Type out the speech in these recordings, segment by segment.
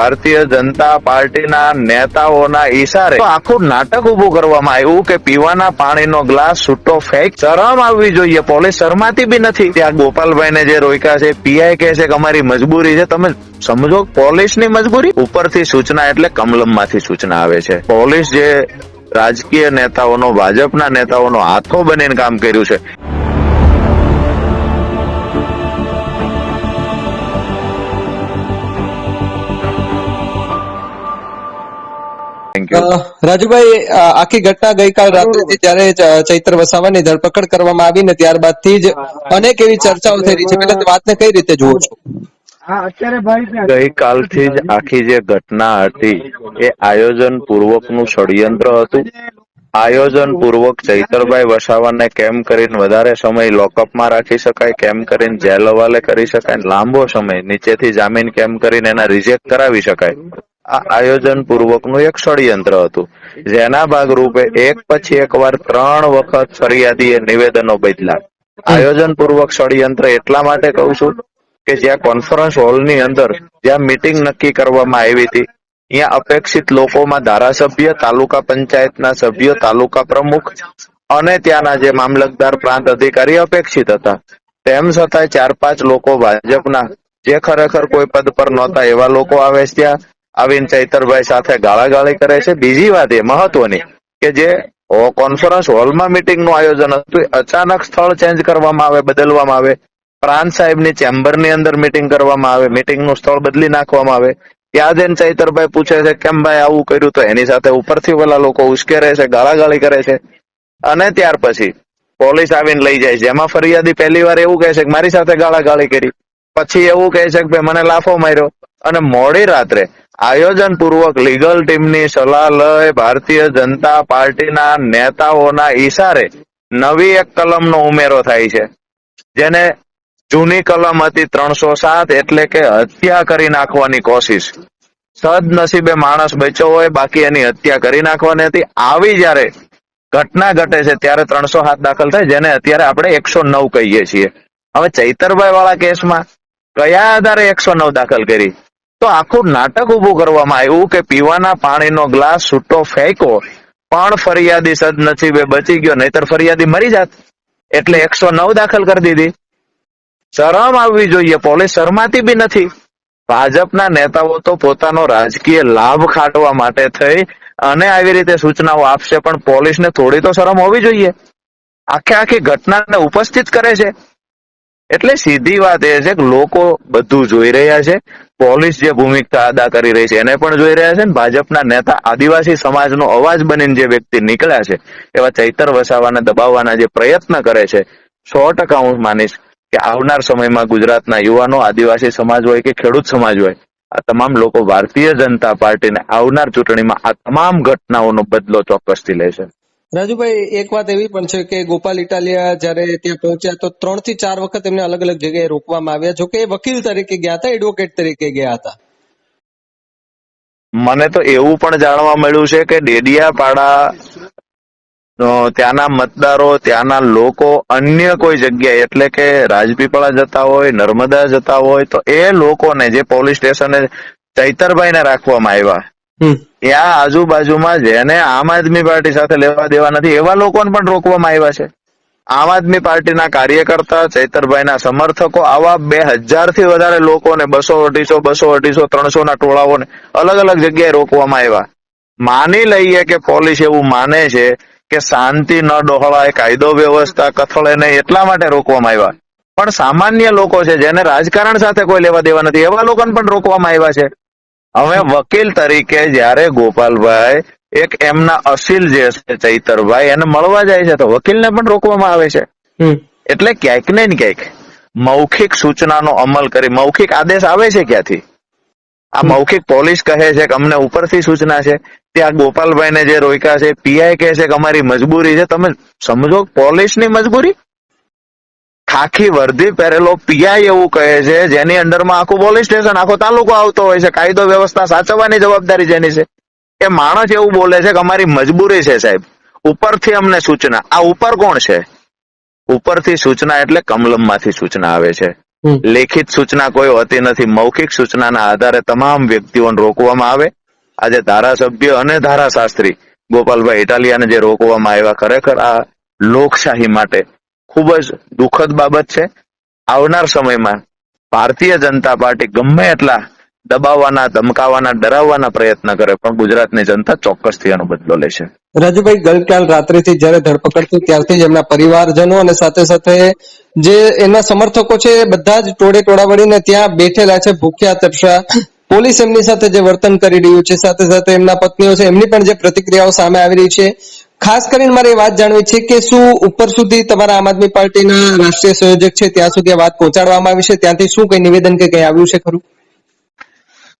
ભારતીય જનતા પાર્ટીના નેતાઓના ઈશારે આખું નાટક ઉભું કરવામાં આવ્યું કે પીવાના પાણીનો ગ્લાસ છૂટો ફેંક. શરમ આવવી જોઈએ. પોલીસ શરમાતી બી નથી. ત્યાં ગોપાલભાઈને જે રોક્યા છે, પીઆઈ કહે છે કે અમારી મજબૂરી છે. તમે સમજો, પોલીસની મજબૂરી? ઉપરથી સૂચના એટલે કમલમમાંથી સૂચના આવે છે. પોલીસ જે રાજકીય નેતાઓનો, ભાજપના નેતાઓનો હાથો બનીને કામ કર્યું છે. રાજુભાઈ આખી ઘટના ગઈકાલ રાત્રે જયારે ચૈત્ર વસાવાની ધરપકડ કરવામાં આવી ને ત્યારબાદથી જ અનેક એવી ચર્ચાઓ થઈ રહી છે. પેલા વાતને કઈ રીતે જુઓ છો? હા અત્યારે ગઈકાલથી જ આખી જે ઘટના હતી એ આયોજન પૂર્વકનું ષડયંત્ર હતું. આયોજન પૂર્વક ચૈતરભાઈ વસાવાને કેમ કરીને વધારે સમય લોકઅપમાં રાખી શકાય કેમ કરીને જેલ હવાલે કરી શકાય લાંબો સમય નીચેથી જામીન કેમ કરીને એના રિજેક્ટ કરાવી શકાય? આ આયોજન પૂર્વકનું એક ષડયંત્ર હતું. જેના ભાગરૂપે એક પછી એક વાર ત્રણ વખત ફરિયાદીએ નિવેદનો બદલા આયોજન પૂર્વક ષડયંત્ર એટલા માટે કહું છું કે જ્યાં કોન્ફરન્સ હોલની અંદર જ્યાં મીટિંગ નક્કી કરવામાં આવી હતી, ત્યાં અપેક્ષિત લોકોમાં ધારાસભ્ય, તાલુકા પંચાયતના સભ્યો, તાલુકા પ્રમુખ અને ત્યાંના જે મામલતદાર પ્રાંત અધિકારી અપેક્ષિત હતા. તેમ છતાંય ચાર પાંચ લોકો ભાજપના, જે ખરેખર કોઈ પદ પર નહોતા એવા લોકો આવે ત્યાં આવીને ચૈતરભાઈ સાથે ગાળાગાળી કરે છે. બીજી વાત એ મહત્વની કે જે કોન્ફરન્સ હોલમાં મીટિંગનું આયોજન હતું અચાનક સ્થળ ચેન્જ કરવામાં આવે, બદલવામાં આવે. પ્રાંત સાહેબની ચેમ્બરની અંદર મિટિંગ કરવામાં આવે મીટિંગનું સ્થળ બદલી નાખવામાં આવે. ત્યાં જઈને ચૈતરભાઈ પૂછે છે, કેમ ભાઈ આવું કર્યું? તો એની સાથે ઉપરથી પેલા લોકો ઉશ્કેરે છે, ગાળાગાળી કરે છે. અને ત્યાર પછી પોલીસ આવીને લઈ જાય છે. એમાં ફરિયાદી પહેલી વાર એવું કહે છે કે, મારી સાથે ગાળાગાળી કરી. પછી એવું કહે છે કે મને લાફો માર્યો. અને મોડી રાત્રે આયોજન પૂર્વક લીગલ ટીમની સલાહ લઈ ભારતીય જનતા પાર્ટીના નેતાઓના ઈશારે નવી એક કલમનો ઉમેરો થાય છે, જેને જૂની કલમ હતી ત્રણસો સાત એટલે કે હત્યા કરી નાખવાની કોશિશ. સદનસીબે માણસ બચ્યો હોય, બાકી એની હત્યા કરી નાખવાની હતી. આવી જ્યારે ઘટના ઘટે છે, ત્યારે ત્રણસો હાથ દાખલ થાય, જેને અત્યારે આપણે એકસો નવ કહીએ છીએ. હવે ચૈતરભાઈ વાળા કેસમાં કયા આધારે એકસો નવ દાખલ કરી? તો આખું નાટક ઉભું કરવામાં આવ્યું કે પીવાના પાણીનો ગ્લાસ છૂટો ફેંકો પણ ફરિયાદી સદનસીબે બચી ગયો, નહીતર ફરિયાદી મરી જાત. એટલે એકસો નવ દાખલ કરી દીધી. શરમ આવવી જોઈએ, પોલીસ શરમાતી બી નથી. ભાજપના નેતાઓ તો પોતાનો રાજકીય લાભ ખાટવા માટે થઈ અને આવી રીતે સૂચનાઓ આપશે, પણ પોલીસને થોડી તો શરમ હોવી જોઈએ. આખે આખી ઘટનાને ઉપસ્થિત કરે છે. એટલે સીધી વાત એ છે કે લોકો બધું જોઈ રહ્યા છે. પોલીસ જે ભૂમિકા અદા કરી રહી છે, એને પણ જોઈ રહ્યા છે ને ભાજપના નેતા આદિવાસી સમાજનો અવાજ બનીને જે વ્યક્તિ નીકળ્યા છે, એવા ચૈતર વસાવાને દબાવવાના જે પ્રયત્ન કરે છે, સો ટકા હું માનીશ કે આવનાર સમયમાં ગુજરાતના યુવાનો, આદિવાસી સમાજ હોય કે ખેડૂત સમાજ હોય, આ તમામ લોકો ભારતીય જનતા પાર્ટીને આવનાર ચૂંટણીમાં આ તમામ ઘટનાઓનો બદલો ચોક્કસથી લેશે રાજુભાઈ, એક વાત એવી પણ છે કે ગોપાલ ઇટાલિયા જયારે ત્યાં પહોંચ્યા તો ત્રણથી ચાર વખત એમને અલગ અલગ જગ્યાએ રોકવામાં આવ્યા, જોકે એ વકીલ તરીકે ગયા હતા, એડવોકેટ તરીકે ગયા હતા મને તો એવું પણ જાણવા મળ્યું છે કે ડેડિયાપાડા ત્યાંના મતદારો, ત્યાંના લોકો અન્ય કોઈ જગ્યાએ, એટલે કે રાજપીપળા જતા હોય, નર્મદા જતા હોય, તો એ લોકોને જે પોલીસ સ્ટેશને ચૈતરભાઈને રાખવામાં આવ્યા. ત્યાં આજુબાજુમાં જેને આમ આદમી પાર્ટી સાથે લેવા દેવા નથી. એવા લોકોને પણ રોકવામાં આવ્યા છે. આમ આદમી પાર્ટીના કાર્યકર્તા ચૈતરભાઈના સમર્થકો આવા બે હજારથી વધારે લોકોને બસો અઢીસો બસો અઢીસો ત્રણસો ના ટોળાઓને અલગ અલગ જગ્યાએ રોકવામાં આવ્યા. માની લઈએ કે પોલીસ એવું માને છે કે શાંતિ ન ડહોળાય, કાયદો વ્યવસ્થા કથળે નહીં એટલા માટે રોકવામાં આવ્યા. પણ સામાન્ય લોકો છે જેને રાજકારણ સાથે કોઈ લેવા દેવા નથી. એવા લોકોને પણ રોકવામાં આવ્યા છે. હવે વકીલ તરીકે જ્યારે ગોપાલભાઈ એક એમના અસીલ જે છે ચૈતરભાઈ એને મળવા જાય છે તો વકીલને પણ રોકવામાં આવે છે. એટલે ક્યાંક ને ક્યાંક મૌખિક સૂચનાનો અમલ કરી મૌખિક આદેશ આવે છે ક્યાંથી? આ મૌખિક પોલીસ કહે છે કે અમને ઉપરથી સૂચના છે. ત્યાં ગોપાલભાઈને જે રોક્યા છે પીઆઈ કહે છે કે અમારી મજબૂરી છે. તમે સમજો પોલીસની મજબૂરી? ખાખી વર્ધી પહેરેલો પીઆઈ એવું કહે છે જેની અંડરમાં આખું પોલીસ સ્ટેશન આખો તાલુકો આવતો હોય છે. કાયદો વ્યવસ્થા સાચવવાની જવાબદારી જેની છે. એ માણસ એવું બોલે છે કે અમારી મજબૂરી છે સાહેબ. ઉપરથી અમને સૂચના. આ ઉપર કોણ છે? ઉપરથી સૂચના એટલે કમલમમાંથી સૂચના આવે છે. લેખિત સૂચના કોઈ હોતી નથી. મૌખિક સૂચનાના આધારે તમામ વ્યક્તિઓને રોકવામાં આવે. આજે ધારાસભ્ય અને ધારાશાસ્ત્રી ગોપાલભાઈ ઇટાલિયાને જે રોકવામાં આવ્યા ખરેખર આ લોકશાહી માટે ખૂબ જ દુઃખદ બાબત છે. આવનાર સમયમાં ભારતીય જનતા પાર્ટી ગમે એટલા દબાવવાના, ધમકાવવાના, ડરાવવાના પ્રયત્ન કરે, પણ ગુજરાતની જનતા ચોક્કસથી આનો બદલો લેશે રાજુભાઈ, ગઈકાલ રાત્રેથી જયારે ધરપકડ થઈ ત્યારથી જ એમના પરિવારજનો અને સાથે સાથે જે એના સમર્થકો છે એ બધા જ ટોળે ટોળા વળીને ત્યાં બેઠેલા છે, ભૂખ્યા તપશા પોલીસ એમની સાથે જે વર્તન કરી રહ્યું છે, સાથે સાથે એમના પત્નીઓ છે, એમની પણ જે પ્રતિક્રિયાઓ સામે આવી રહી છે. ખાસ કરીને મારે વાત જાણવી છે કે શું ઉપર સુધી તમારા આમ આદમી પાર્ટીના રાષ્ટ્રીય સંયોજક છે, ત્યાં સુધી વાત પહોંચાડવામાં આવી છે? ત્યાંથી શું કઈ નિવેદન કે કઈ આવ્યું છે ખરું?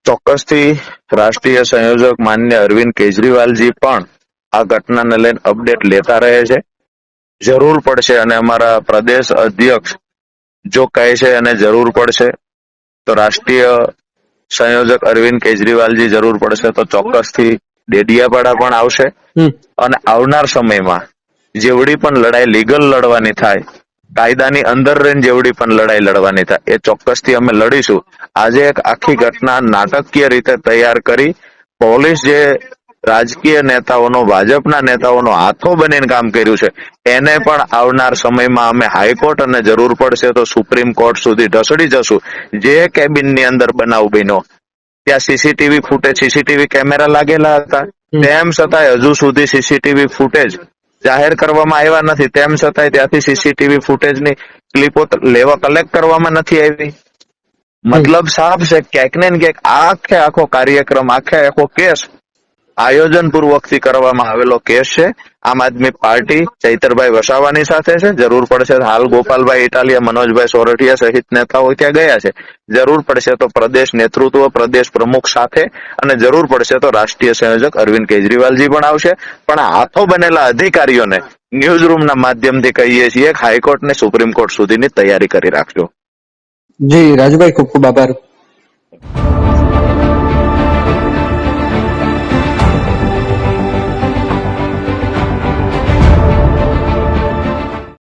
ચોક્કસથી રાષ્ટ્રીય સંયોજક માન્ય અરવિંદ કેજરીવાલજી પણ આ ઘટનાને લઈને અપડેટ લેતા રહે છે. જરૂર પડશે અને અમારા પ્રદેશ અધ્યક્ષ જો કહે છે અને જરૂર પડશે, તો રાષ્ટ્રીય સંયોજક અરવિંદ કેજરીવાલજી જરૂર પડશે. તો ચોક્કસથી ડેડિયાપાડા પણ આવશે. અને આવનાર સમયમાં જેવડી પણ લડાઈ લીગલ લડવાની થાય કાયદાની અંદર રહીને જેવડી પણ લડાઈ લડવાની થાય એ ચોક્કસથી અમે લડીશું. આજે એક આખી ઘટના નાટકીય રીતે તૈયાર કરી પોલીસ જે રાજકીય નેતાઓનો ભાજપના નેતાઓનો હાથો બનીને કામ કર્યું છે એને પણ આવનાર સમયમાં અમે હાઈકોર્ટ અને જરૂર પડશે તો સુપ્રીમ કોર્ટ સુધી ઢસડી જશું. જે કેબિનની અંદર બનાવ બન્યો ત્યાં સીસીટીવી ફૂટેજ સીસીટીવી કેમેરા લાગેલા હતા. તેમ છતાંય હજુ સુધી સીસીટીવી ફૂટેજ જાહેર કરવામાં આવ્યા નથી. તેમ છતાંય ત્યાંથી સીસીટીવી ફૂટેજની ક્લિપો લેવા કલેક્ટ કરવામાં નથી આવી. મતલબ સાફ છે ક્યાંક ને ક્યાંક આખે આખો કાર્યક્રમ આખે આખો કેસ આયોજન પૂર્વકથી કરવામાં આવેલો કેસ છે. આમ આદમી પાર્ટી ચૈતરભાઈ વસાવાની સાથે છે. જરૂર પડશે હાલ ગોપાલભાઈ ઇટાલિયા, મનોજભાઈ સોરઠિયા સહિત નેતાઓ ત્યાં ગયા છે. જરૂર પડશે તો પ્રદેશ નેતૃત્વ, પ્રદેશ પ્રમુખ સાથે અને જરૂર પડશે તો રાષ્ટ્રીય સંયોજક અરવિંદ કેજરીવાલજી પણ આવશે. પણ હાથો બનેલા અધિકારીઓને ન્યૂઝ રૂમના માધ્યમથી કહીએ છીએ કે હાઈકોર્ટ ને સુપ્રીમ કોર્ટ સુધીની તૈયારી કરી રાખજો. જી, રાજુભાઈ, ખૂબ ખૂબ આભાર.